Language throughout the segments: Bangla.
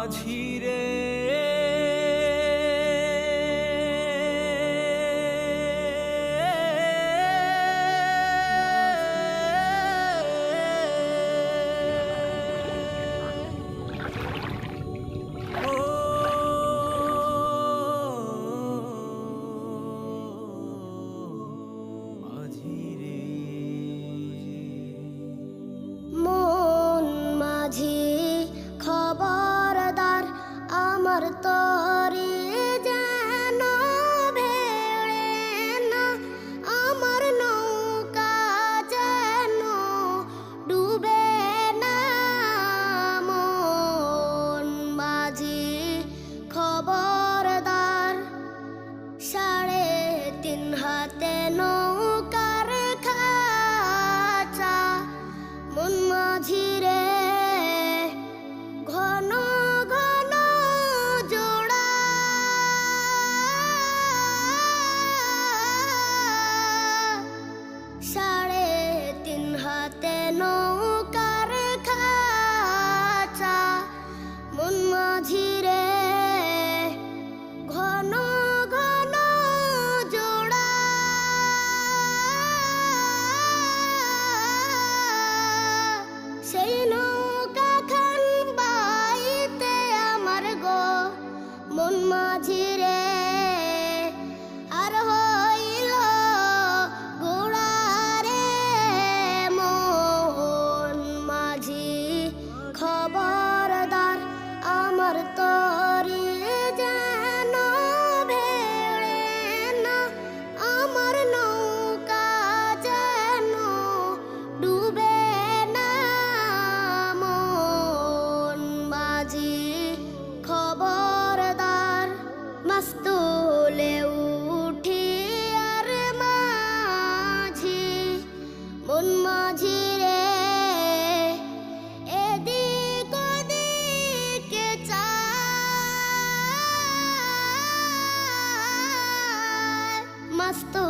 মাঝিরে আমার তরে যেন ভেড়ে না, আমার নৌকা যেন ডুবে না। মন মাঝি খবরদার, সাড়ে তিন হাতে নয় মাঝিরে আর হইল গোড়ারে মন মাঝি খবরদার আমার তো Astu.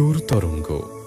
Kulturtarongo.